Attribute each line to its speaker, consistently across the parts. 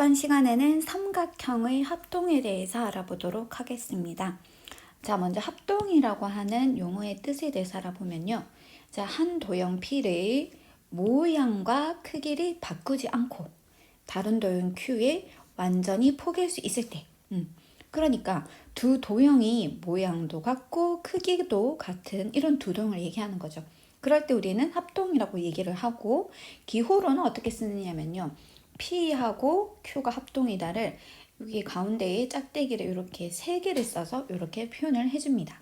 Speaker 1: 이번 시간에는 삼각형의 합동에 대해서 알아보도록 하겠습니다. 자, 먼저 합동이라고 하는 용어의 뜻에 대해서 알아보면요. 자, 한 도형 P를 모양과 크기를 바꾸지 않고 다른 도형 Q에 완전히 포개할 수 있을 때. 음. 그러니까 두 도형이 모양도 같고 크기도 같은 이런 두 도형을 얘기하는 거죠. 그럴 때 우리는 합동이라고 얘기를 하고 기호로는 어떻게 쓰느냐면요. P하고 Q가 합동이다를 여기 가운데에 짝대기를 이렇게 세 개를 써서 이렇게 표현을 해줍니다.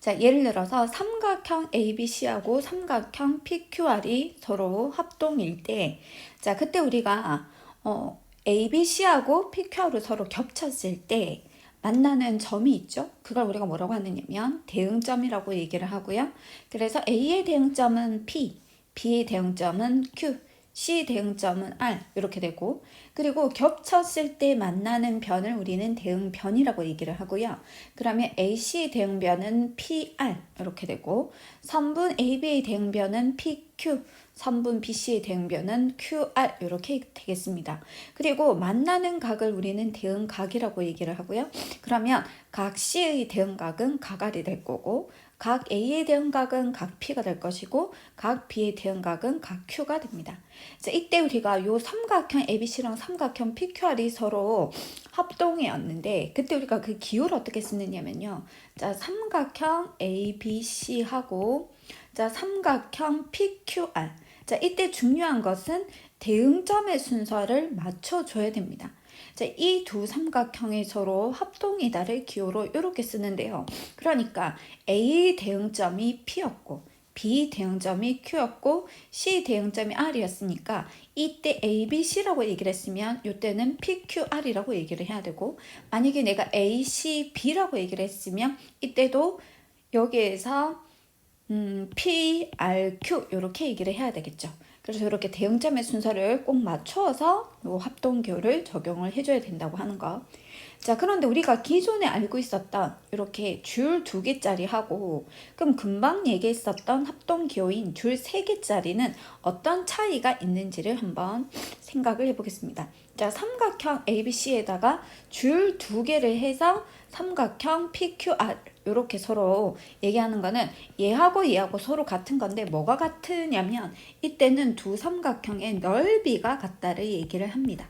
Speaker 1: 자, 예를 들어서 삼각형 ABC하고 삼각형 PQR이 서로 합동일 때, 자, 그때 우리가 어, ABC하고 PQR을 서로 겹쳤을 때 만나는 점이 있죠. 그걸 우리가 뭐라고 하느냐면 대응점이라고 얘기를 하고요. 그래서 A의 대응점은 P, B의 대응점은 Q, C 대응점은 R 이렇게 되고 그리고 겹쳤을 때 만나는 변을 우리는 대응변이라고 얘기를 하고요. 그러면 AC 대응변은 PR 이렇게 되고 선분 AB의 대응변은 PQ 선분 BC의 대응변은 QR 이렇게 되겠습니다. 그리고 만나는 각을 우리는 대응각이라고 얘기를 하고요. 그러면 각 C의 대응각은 각알이 될 거고 각 A의 대응각은 각 P가 될 것이고 각 B의 대응각은 각 Q가 됩니다. 자, 이때 우리가 요 삼각형 ABC랑 삼각형 PQR이 서로 합동이었는데 그때 우리가 그 기호를 어떻게 쓰느냐면요. 자, 삼각형 ABC하고 자, 삼각형 PQR. 자, 이때 중요한 것은 대응점의 순서를 맞춰줘야 됩니다. 자, 이두 삼각형이 서로 합동이다를 기호로 이렇게 쓰는데요. 그러니까 A 대응점이 P였고 B 대응점이 Q였고 C 대응점이 R이었으니까 이때 A, B, C라고 얘기를 했으면 이때는 P, Q, R이라고 얘기를 해야 되고 만약에 내가 A, C, B라고 얘기를 했으면 이때도 여기에서 음, P, R, Q 이렇게 얘기를 해야 되겠죠. 그래서 이렇게 대응점의 순서를 꼭 맞추어서 요 합동교를 적용을 해줘야 된다고 하는 거. 자, 그런데 우리가 기존에 알고 있었던 이렇게 줄 두 개짜리 하고 그럼 금방 얘기했었던 합동 기호인 줄 세 개짜리는 어떤 차이가 있는지를 한번 생각을 해 보겠습니다. 자, 삼각형 ABC에다가 줄 두 개를 해서 삼각형 PQR 이렇게 서로 얘기하는 거는 얘하고 얘하고 서로 같은 건데 뭐가 같으냐면 이때는 두 삼각형의 넓이가 같다를 얘기를 합니다.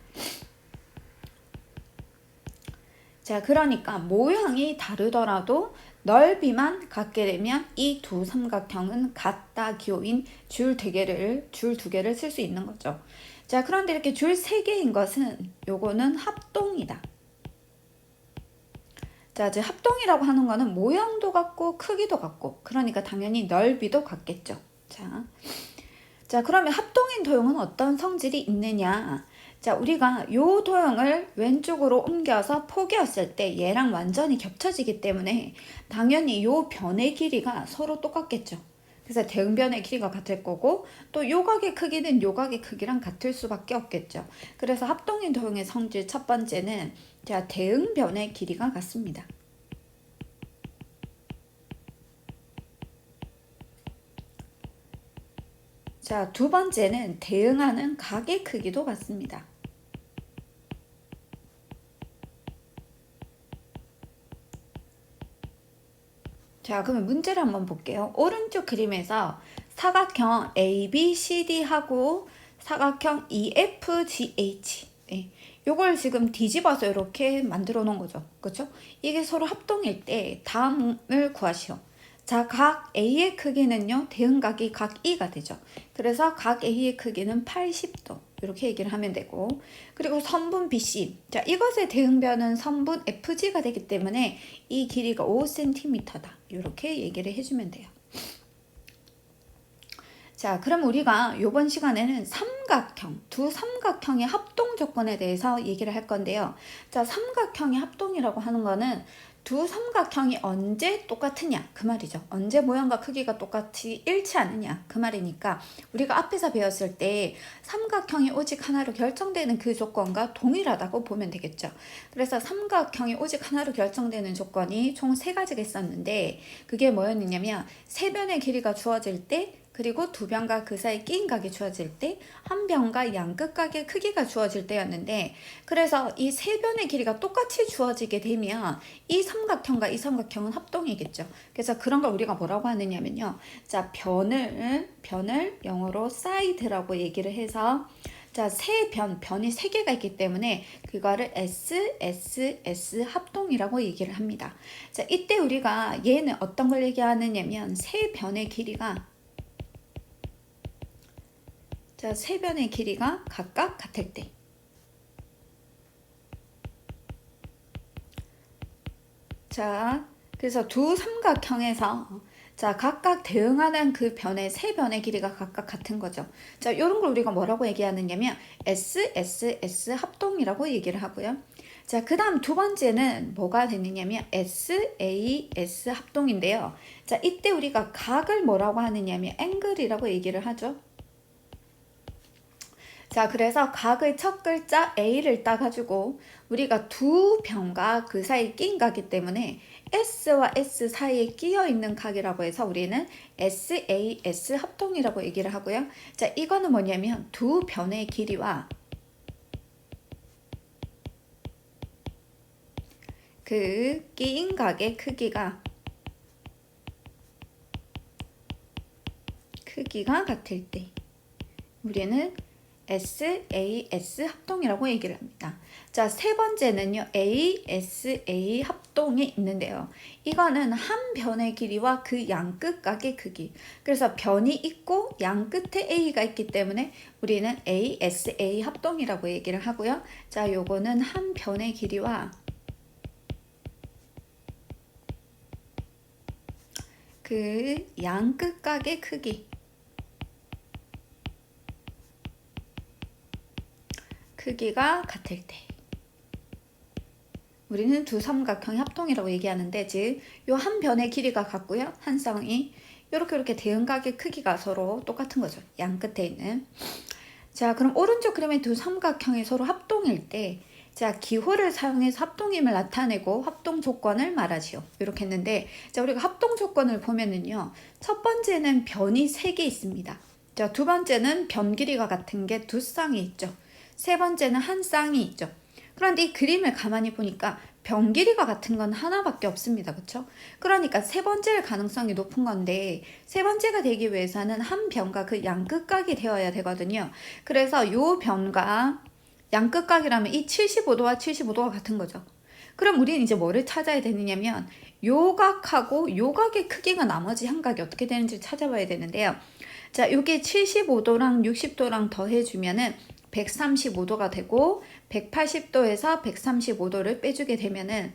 Speaker 1: 자, 그러니까 모양이 다르더라도 넓이만 같게 되면 이 두 삼각형은 같다 기호인 줄 두 개를 줄 두 개를 쓸 수 있는 거죠. 자, 그런데 이렇게 줄 세 개인 것은 요거는 합동이다. 자, 이제 합동이라고 하는 거는 모양도 같고 크기도 같고 그러니까 당연히 넓이도 같겠죠. 자, 자 그러면 합동인 도형은 어떤 성질이 있느냐? 자, 우리가 요 도형을 왼쪽으로 옮겨서 포개었을 때 얘랑 완전히 겹쳐지기 때문에 당연히 요 변의 길이가 서로 똑같겠죠. 그래서 대응변의 길이가 같을 거고 또 요각의 크기는 요각의 크기랑 같을 수밖에 없겠죠. 그래서 합동인 도형의 성질 첫 번째는 자, 대응변의 길이가 같습니다. 자, 두 번째는 대응하는 각의 크기도 같습니다. 자, 그러면 문제를 한번 볼게요. 오른쪽 그림에서 사각형 ABCD하고 사각형 EFGH 네. 요걸 지금 뒤집어서 이렇게 만들어 놓은 거죠. 그렇죠? 이게 서로 합동일 때 다음을 구하시오. 자, 각 A의 크기는요, 대응각이 각 2가 되죠. 그래서 각 A의 크기는 80도. 이렇게 얘기를 하면 되고. 그리고 선분 BC. 자, 이것의 대응변은 선분 FG가 되기 때문에 이 길이가 5cm다. 이렇게 얘기를 해주면 돼요. 자, 그럼 우리가 이번 시간에는 삼각형, 두 삼각형의 합동 조건에 대해서 얘기를 할 건데요. 자, 삼각형의 합동이라고 하는 거는 두 삼각형이 언제 똑같으냐 그 말이죠. 언제 모양과 크기가 똑같이 일치하느냐 그 말이니까 우리가 앞에서 배웠을 때 삼각형이 오직 하나로 결정되는 그 조건과 동일하다고 보면 되겠죠. 그래서 삼각형이 오직 하나로 결정되는 조건이 총 세 가지가 있었는데 그게 뭐였느냐면 세 변의 길이가 주어질 때 그리고 두 변과 그 사이 끼인 각이 주어질 때 한 변과 양끝 각의 크기가 주어질 때였는데 그래서 이 세 변의 길이가 똑같이 주어지게 되면 이 삼각형과 이 삼각형은 합동이겠죠. 그래서 그런 걸 우리가 뭐라고 하느냐면요. 자, 변을 변을 영어로 side라고 얘기를 해서 자, 세 변, 변이 세 개가 있기 때문에 그거를 S, S, S 합동이라고 얘기를 합니다. 자, 이때 우리가 얘는 어떤 걸 얘기하느냐면 세 변의 길이가 자, 세 변의 길이가 각각 같을 때. 자, 그래서 두 삼각형에서 자, 각각 대응하는 그 변의 세 변의 길이가 각각 같은 거죠. 자, 이런 걸 우리가 뭐라고 얘기하느냐면 S, S, S 합동이라고 얘기를 하고요. 자, 그 다음 두 번째는 뭐가 되느냐면 S, A, S 합동인데요. 자, 이때 우리가 각을 뭐라고 하느냐면 앵글이라고 얘기를 하죠. 자, 그래서 각의 첫 글자 A를 따가지고 우리가 두 변과 그 사이에 낀 각이기 때문에 S와 S 사이에 끼어 있는 각이라고 해서 우리는 SAS 합동이라고 얘기를 하고요. 자, 이거는 뭐냐면 두 변의 길이와 그 끼인 각의 크기가 크기가 같을 때 우리는 SAS 합동이라고 얘기를 합니다. 자, 세 번째는요. ASA 합동이 있는데요. 이거는 한 변의 길이와 그 양 끝각의 크기. 그래서 변이 있고 양 끝에 A가 있기 때문에 우리는 ASA 합동이라고 얘기를 하고요. 자, 요거는 한 변의 길이와 그 양 끝각의 크기. 크기가 같을 때 우리는 두 삼각형의 합동이라고 얘기하는데 즉 요 한 변의 길이가 같고요 한 쌍이 이렇게 이렇게 대응각의 크기가 서로 똑같은 거죠 양 끝에 있는 자 그럼 오른쪽 그림의 두 삼각형이 서로 합동일 때 자, 기호를 사용해서 합동임을 나타내고 합동 조건을 말하지요. 이렇게 했는데, 자, 우리가 합동 조건을 보면은요, 첫 번째는 변이 세 개 있습니다. 자, 두 번째는 변 길이가 같은 게 두 쌍이 있죠. 세 번째는 한 쌍이 있죠. 그런데 이 그림을 가만히 보니까 변 길이가 같은 건 하나밖에 없습니다. 그렇죠? 그러니까 세 번째일 가능성이 높은 건데 세 번째가 되기 위해서는 한 변과 그 양끝각이 되어야 되거든요. 그래서 요 변과 양끝각이라면 이 75도와 75도가 같은 거죠. 그럼 우리는 이제 뭐를 찾아야 되느냐면 요각하고 요각의 크기가 나머지 한 각이 어떻게 되는지 찾아봐야 되는데요. 자, 요게 75도랑 60도랑 더해주면은 135도가 되고 180도에서 135도를 빼주게 되면은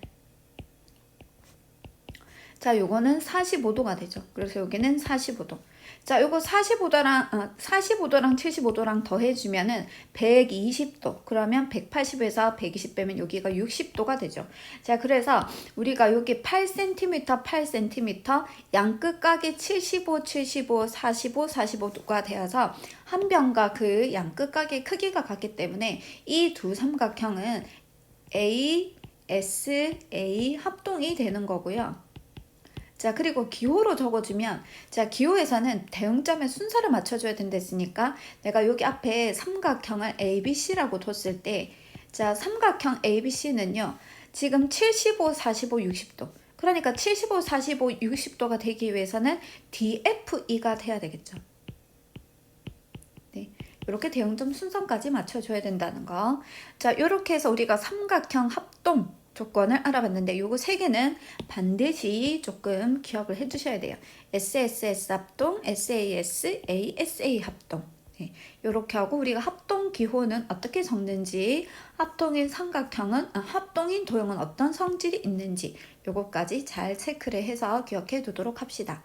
Speaker 1: 자, 요거는 45도가 되죠. 그래서 여기는 45도. 자, 요거 45도랑 어, 45도랑 75도랑 더해 주면은 120도. 그러면 180에서 120 빼면 여기가 60도가 되죠. 자, 그래서 우리가 여기 8cm, 8cm 양 끝각이 75, 75, 45, 45도가 되어서 한 변과 그 양 끝각의 크기가 같기 때문에 이 두 삼각형은 A, S, A 합동이 되는 거고요. 자, 그리고 기호로 적어주면, 자, 기호에서는 대응점의 순서를 맞춰줘야 된다 했으니까, 내가 여기 앞에 삼각형을 ABC라고 뒀을 때, 자, 삼각형 ABC는요, 지금 75, 45, 60도. 그러니까 75, 45, 60도가 되기 위해서는 DFE가 돼야 되겠죠. 네. 이렇게 대응점 순서까지 맞춰줘야 된다는 거. 자, 이렇게 해서 우리가 삼각형 합동 조건을 알아봤는데 요거 세 개는 반드시 조금 기억을 해 주셔야 돼요. SSS 합동, SAS, ASA 합동. 네, 이렇게 하고 우리가 합동 기호는 어떻게 적는지, 합동인 삼각형은 아, 합동인 도형은 어떤 성질이 있는지 요거까지 잘 체크를 해서 기억해 두도록 합시다.